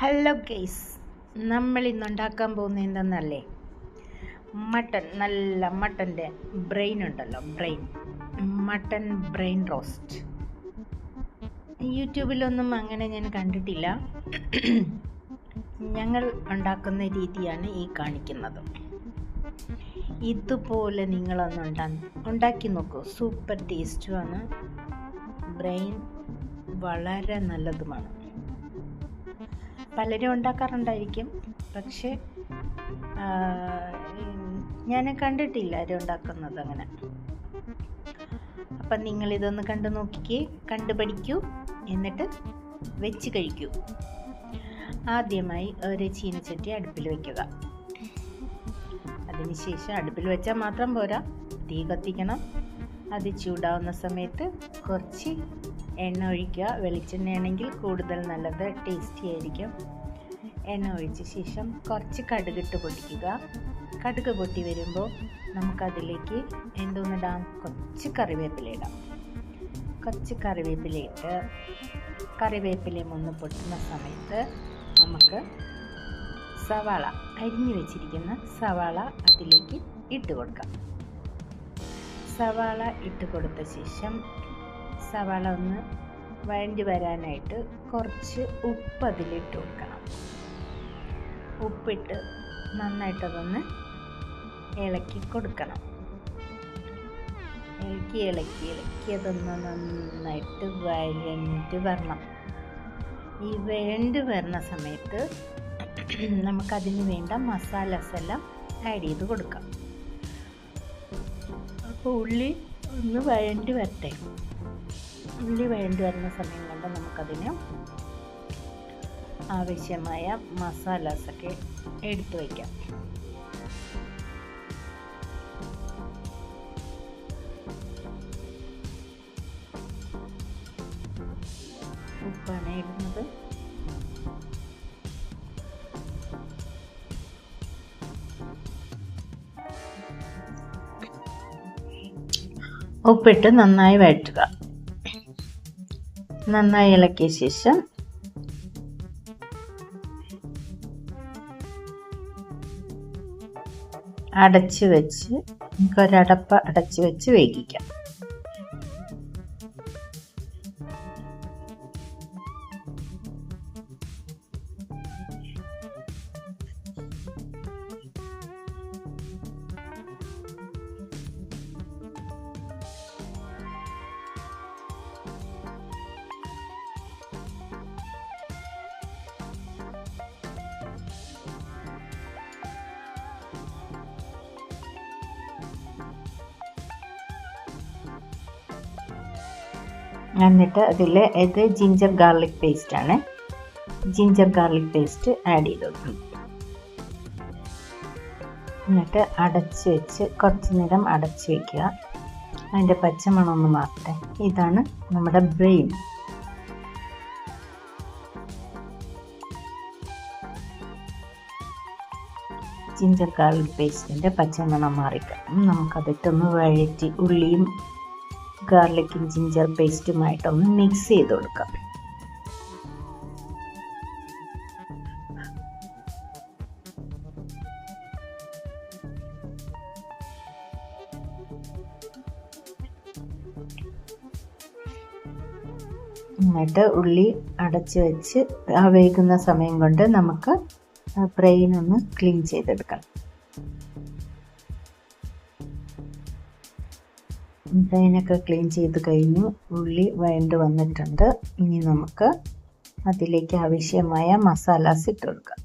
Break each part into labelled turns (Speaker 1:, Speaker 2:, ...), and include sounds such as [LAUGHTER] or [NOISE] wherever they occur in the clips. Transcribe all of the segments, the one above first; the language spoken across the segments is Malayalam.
Speaker 1: ഹലോ ഗെയ്സ് നമ്മൾ ഇന്ന് ഉണ്ടാക്കാൻ പോകുന്നത് എന്തെന്നല്ലേ? മട്ടൺ നല്ല മട്ടന്റെ ബ്രെയിൻ ഉണ്ടല്ലോ ബ്രെയിൻ മട്ടൺ ബ്രെയിൻ റോസ്റ്റ് യൂട്യൂബിലൊന്നും അങ്ങനെ ഞാൻ കണ്ടിട്ടില്ല. [CLEARS THROAT] ഞങ്ങൾ ഉണ്ടാക്കുന്ന രീതിയാണ് ഈ കാണിക്കുന്നത്. ഇതുപോലെ നിങ്ങളൊന്ന് ഉണ്ടാ ഉണ്ടാക്കി നോക്കൂ. സൂപ്പർ ടേസ്റ്റുമാണ് ബ്രെയിൻ വളരെ നല്ലതുമാണ്. പലരും ഉണ്ടാക്കാറുണ്ടായിരിക്കും. പക്ഷേ ഞാൻ കണ്ടിട്ടില്ല ആരും ഉണ്ടാക്കുന്നത് അങ്ങനെ. അപ്പം നിങ്ങളിതൊന്ന് കണ്ടു നോക്കിക്കേ കണ്ടു പഠിക്കൂ എന്നിട്ട് വെച്ച് കഴിക്കൂ. ആദ്യമായി ഒരു ചീനച്ചട്ടി അടുപ്പിൽ വയ്ക്കുക അതിനുശേഷം അടുപ്പിൽ വെച്ചാൽ മാത്രം പോരാ. തീ കത്തിക്കണം. അത് ചൂടാവുന്ന സമയത്ത് കുറച്ച് എണ്ണ ഒഴിക്കുക. വെളിച്ചെണ്ണയാണെങ്കിൽ കൂടുതൽ നല്ലത് ടേസ്റ്റി ആയിരിക്കും. എണ്ണ ഒഴിച്ച ശേഷം കുറച്ച് കടുകിട്ട് പൊട്ടിക്കുക. കടുക് പൊട്ടി വരുമ്പോൾ നമുക്കതിലേക്ക് എന്തോന്നിടാം കുറച്ച് കറിവേപ്പില ഇടാം. കുറച്ച് കറിവേപ്പില ഇട്ട് കറിവേപ്പിലയും ഒന്ന് പൊട്ടുന്ന സമയത്ത് നമുക്ക് സവാള അരിഞ്ഞു വെച്ചിരിക്കുന്ന സവാള അതിലേക്ക് ഇട്ട് കൊടുക്കാം. സവാള ഇട്ട് കൊടുത്ത ശേഷം സവാള ഒന്ന് വഴണ്ടി വരാനായിട്ട് കുറച്ച് ഉപ്പ് അതിലിട്ട് കൊടുക്കണം. ഉപ്പിട്ട് നന്നായിട്ടതൊന്ന് ഇളക്കി കൊടുക്കണം. ഇളക്കി ഇളക്കി ഇളക്കി അതൊന്ന് നന്നായിട്ട് വഴണ്ട് വരണം. ഈ വഴണ്ട് വരുന്ന സമയത്ത് നമുക്കതിന് വേണ്ട മസാലസ് എല്ലാം ആഡ് ചെയ്ത് കൊടുക്കാം. അപ്പോൾ ഉള്ളി ഒന്ന് വഴണ്ടി വരട്ടെ. ഉള്ളി വേണ്ടി വരുന്ന സമയം കൊണ്ട് നമുക്കതിന് ആവശ്യമായ മസാലാസൊക്കെ എടുത്തു വയ്ക്കാം. ഉപ്പാണ് ഇടുന്നത്. ഉപ്പിട്ട് നന്നായി വഴറ്റുക. നന്നായി ഇളക്കിയ ശേഷം അടച്ച് വെച്ച് നമുക്കൊരടപ്പ് അടച്ചു വെച്ച് വേവിക്കാം. എന്നിട്ട് അതിൽ ഇത് ജിഞ്ചർ ഗാർലിക് പേസ്റ്റ് ആണ്. ജിഞ്ചർ ഗാർലിക് പേസ്റ്റ് ആഡ് ചെയ്ത് കൊടുക്കും. എന്നിട്ട് അടച്ച് വെച്ച് കുറച്ച് നേരം അടച്ച് വയ്ക്കുക അതിന്റെ പച്ചമണം ഒന്ന് മാറട്ടെ. ഇതാണ് നമ്മുടെ ബ്രെയിൻ. ജിഞ്ചർ ഗാർലിക് പേസ്റ്റിന്റെ പച്ചമണം മാറിക്കണം നമുക്കതിട്ടൊന്ന് വഴറ്റി ഉള്ളിയും ഗാർലിക്കും ജിഞ്ചർ പേസ്റ്റുമായിട്ടൊന്ന് മിക്സ് ചെയ്ത് കൊടുക്കാം. എന്നിട്ട് ഉള്ളി അടച്ച് വെച്ച് വേകുന്ന സമയം കൊണ്ട് നമുക്ക് ബ്രെയിൻ ഒന്ന് ക്ലീൻ ചെയ്തെടുക്കണം. ബ്രെയിനൊക്കെ ക്ലീൻ ചെയ്ത് കഴിഞ്ഞു. ഉള്ളി വഴണ്ട് വന്നിട്ടുണ്ട്. ഇനി നമുക്ക് അതിലേക്ക് ആവശ്യമായ മസാലാസ് ഇട്ട് കൊടുക്കാം.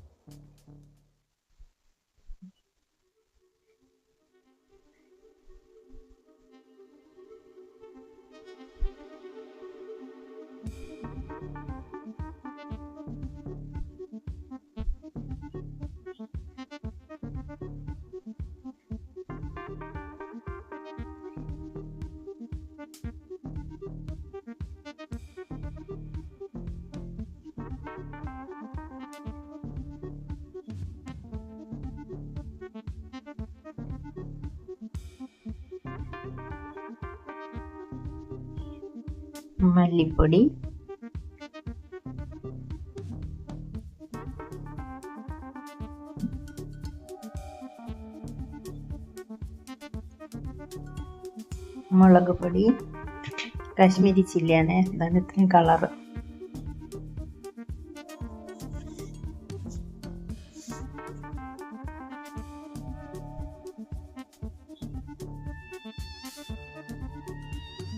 Speaker 1: മല്ലിപ്പൊടി. മുളക് പൊടി. കാശ്മീരി ചില്ലിയാണ്. എന്താണ് ഇത്രയും കളറ്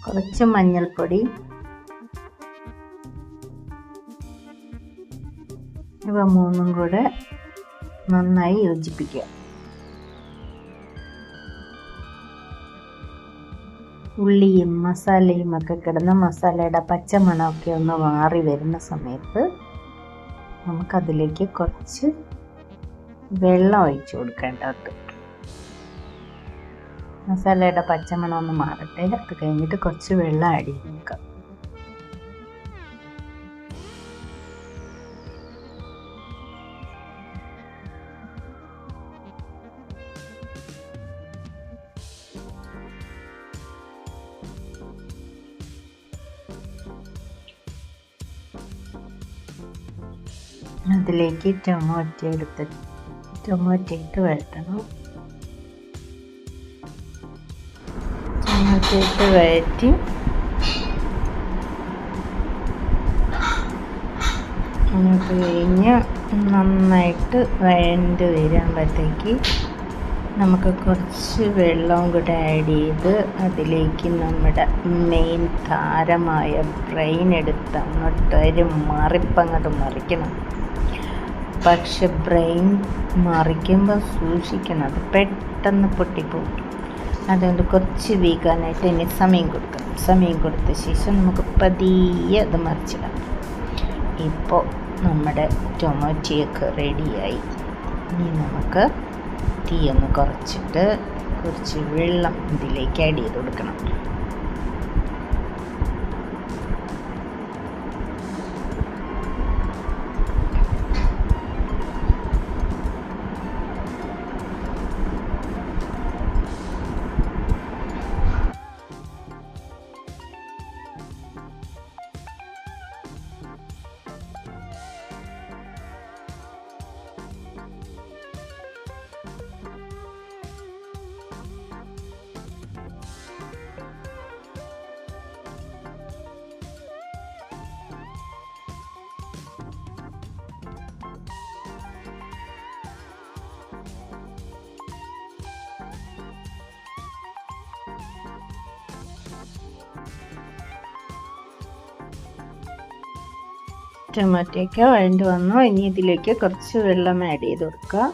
Speaker 1: കുറച്ച് മഞ്ഞൾപ്പൊടി. ഇവ മൂന്നും കൂടെ നന്നായി യോജിപ്പിക്കുക. ഉള്ളിയും മസാലയും ഒക്കെ കിടന്ന് മസാലയുടെ പച്ചമണമൊക്കെ ഒന്ന് മാറി വരുന്ന സമയത്ത് നമുക്കതിലേക്ക് കുറച്ച് വെള്ളം ഒഴിച്ചു കൊടുക്കേണ്ടത് മസാലയുടെ പച്ചമണം ഒന്ന് മാറട്ടെ. അത് കഴിഞ്ഞിട്ട് കുറച്ച് വെള്ളം ചെയ്ത് നോക്കാം അതിലേക്ക് ടൊമാറ്റോ എടുത്ത് ടൊമാറ്റോ ഇട്ട് വഴറ്റണം. ടൊമാറ്റോ ഇട്ട് വഴറ്റി അത് കഴിഞ്ഞ് നന്നായിട്ട് വഴണ്ട് വരുമ്പോഴത്തേക്ക് നമുക്ക് കുറച്ച് വെള്ളവും കൂടെ ആഡ് ചെയ്ത് അതിലേക്ക് നമ്മുടെ മെയിൻ താരമായ ബ്രെയിൻ എടുത്ത് അങ്ങോട്ട് ഒരു മറിപ്പങ്ങോട്ട് മറിക്കണം. പക്ഷെ ബ്രെയിൻ മറിക്കുമ്പോൾ സൂക്ഷിക്കണം അത് പെട്ടെന്ന് പൊട്ടിപ്പോകും. അതുകൊണ്ട് കുറച്ച് വീക്കാനായിട്ട് ഇനി സമയം കൊടുക്കണം. സമയം കൊടുത്ത ശേഷം നമുക്ക് പതിയെ അത് മറിച്ചിടാം. ഇപ്പോൾ നമ്മുടെ ടൊമാറ്റോയൊക്കെ റെഡിയായി. ഇനി നമുക്ക് തീ ഒന്ന് കുറച്ചിട്ട് കുറച്ച് വെള്ളം ഇതിലേക്ക് ആഡ് ചെയ്ത് കൊടുക്കണം. ടൊമാറ്റോയൊക്കെ വഴണ്ട് വന്നു. ഇനി ഇതിലേക്ക് കുറച്ച് വെള്ളം ആഡ് ചെയ്ത് കൊടുക്കുക.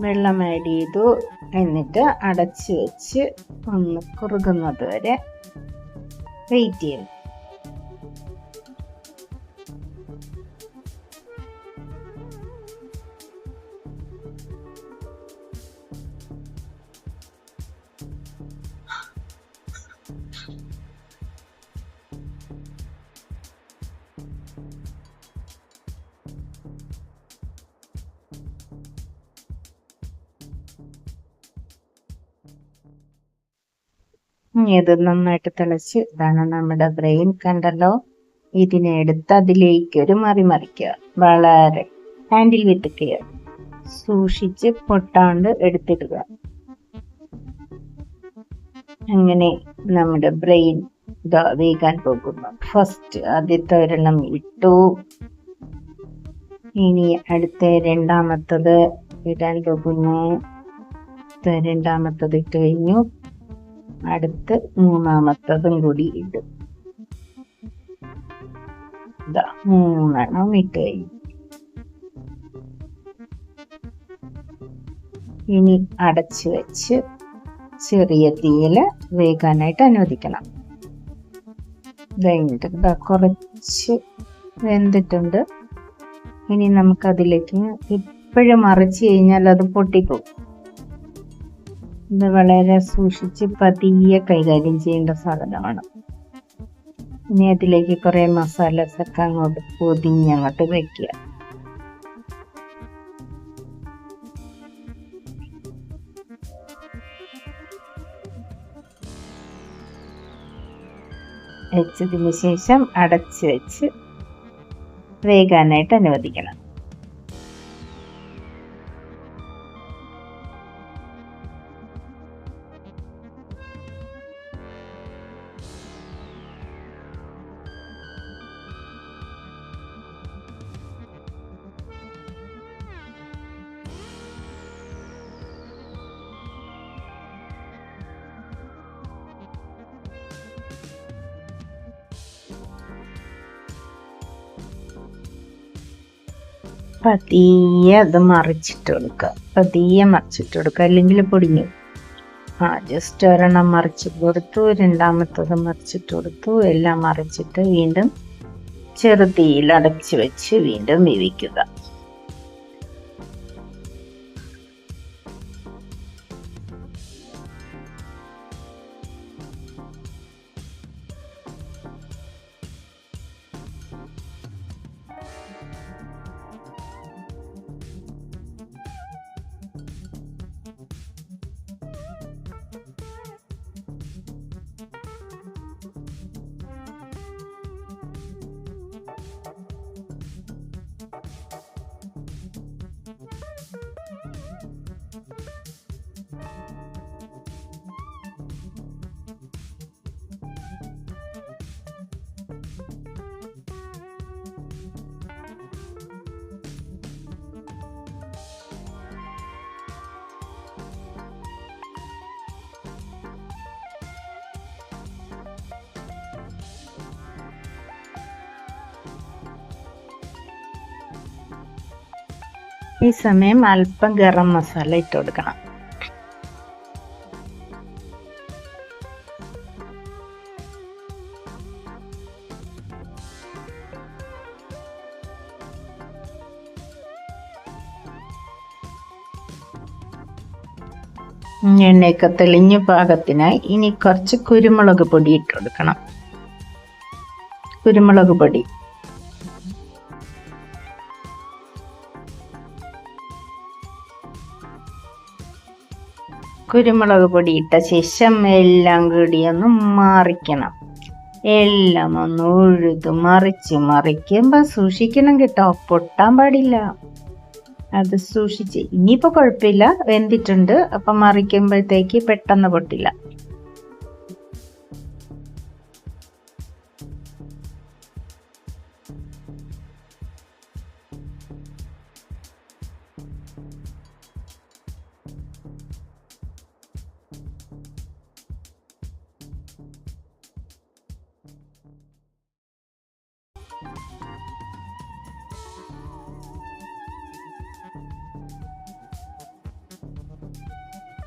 Speaker 1: വെള്ളം ആഡ് ചെയ്തു. എന്നിട്ട് അടച്ച് വെച്ച് ഒന്ന് കുറുകുന്നത് വരെ വെയിറ്റ് ചെയ്യണം ഇത് നന്നായിട്ട് തിളച്ച് ഇതാണ് നമ്മുടെ ബ്രെയിൻ കണ്ടല്ലോ. ഇതിനെ എടുത്ത് അതിലേക്ക് ഒരു മറി മറിക്കുക. വളരെ ഹാൻഡിൽ വിത്ത് കെയർ സൂക്ഷിച്ച് പൊട്ടാണ്ട് എടുത്തിടുക. അങ്ങനെ നമ്മുടെ ബ്രെയിൻ വേകാൻ പോകുന്നു. ഫസ്റ്റ് ആദ്യത്തെ ഒരെണ്ണം ഇട്ടു. ഇനി അടുത്ത രണ്ടാമത്തത് ഇടാൻ പോകുന്നു. രണ്ടാമത്തത് ഇട്ട് കഴിഞ്ഞു. അടുത്ത് മൂന്നാമത്തതും കൂടി ഇടും. മൂന്നെണ്ണം ഇട്ട് കഴിഞ്ഞു. ഇനി അടച്ചു വെച്ച് ചെറിയ തീയിൽ വേകാനായിട്ട് അനുവദിക്കണം. കഴിഞ്ഞിട്ട് ഇതാ കുറച്ച് വെന്തിട്ടുണ്ട്. ഇനി നമുക്കതിലേക്ക് എപ്പോഴും മറിച്ച് കഴിഞ്ഞാൽ അത് പൊട്ടിപ്പോകും ഇത് വളരെ സൂക്ഷിച്ച് പതിയെ കൈകാര്യം ചെയ്യേണ്ട സാധനമാണ്. ഇനി അതിലേക്ക് കുറേ മസാലസ് ഒക്കെ അങ്ങോട്ട് പൊതിഞ്ഞങ്ങോട്ട് വയ്ക്കുക വെച്ചതിന് ശേഷം അടച്ച് വെച്ച് വേകാനായിട്ട് അനുവദിക്കണം. പതിയെ അത് മറിച്ചിട്ട് കൊടുക്കുക പതിയെ മറിച്ചിട്ട് കൊടുക്കുക അല്ലെങ്കിൽ പൊടിഞ്ഞു. ആ ജസ്റ്റ് ഒരെണ്ണം മറിച്ച് കൊടുത്തു. രണ്ടാമത്തത് മറിച്ചിട്ട് കൊടുത്തു. എല്ലാം മറിച്ചിട്ട് വീണ്ടും ചെറുതീയിൽ അടച്ചു വെച്ച് വീണ്ടും വേവിക്കുക. ഈ സമയം അല്പം ഗരം മസാല ഇട്ട് കൊടുക്കണം. എണ്ണയൊക്കെ തെളിഞ്ഞ പാകത്തിനായി ഇനി കുറച്ച് കുരുമുളക് പൊടി ഇട്ട് കൊടുക്കണം. കുരുമുളക് പൊടി. കുരുമുളക് പൊടി ഇട്ട ശേഷം എല്ലാം കൂടി ഒന്ന് മറിക്കണം. എല്ലാം ഒന്ന് ഉഴുത് മറിച്ച് മറിക്കുമ്പോൾ സൂക്ഷിക്കണം കേട്ടോ. പൊട്ടാൻ പാടില്ല. അത് സൂക്ഷിച്ച്. ഇനിയിപ്പോൾ കുഴപ്പമില്ല. വെന്തിട്ടുണ്ട്. അപ്പം മറിക്കുമ്പോഴത്തേക്ക് പെട്ടെന്ന് പൊട്ടില്ല.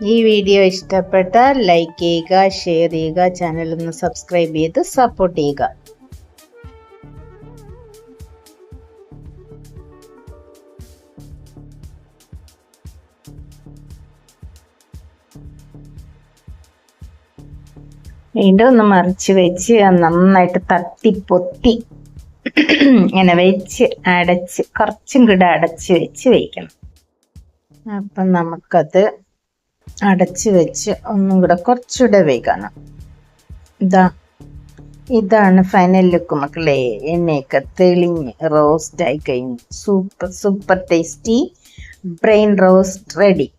Speaker 1: ഈ വീഡിയോ ഇഷ്ടപ്പെട്ടാൽ ലൈക്ക് ചെയ്യുക ഷെയർ ചെയ്യുക ചാനൽ ഒന്ന് സബ്സ്ക്രൈബ് ചെയ്ത് സപ്പോർട്ട് ചെയ്യുക. വീണ്ടും ഒന്ന് മറിച്ച് വെച്ച് നന്നായിട്ട് തട്ടി പൊത്തി ഇങ്ങനെ വെച്ച് അടച്ച് കുറച്ചും കൂടെ അടച്ച് വെച്ച് വയ്ക്കണം അപ്പം നമുക്കത് അടച്ച് വെച്ച് ഒന്നും കൂടെ കുറച്ചുകൂടെ വേഗണം. ഇതാ ഇതാണ് ഫൈനൽ ലുക്ക് മക്കളെ. എണ്ണയൊക്കെ തെളിഞ്ഞ് റോസ്റ്റ് ആയി കഴിഞ്ഞു. Super super tasty brain roast ready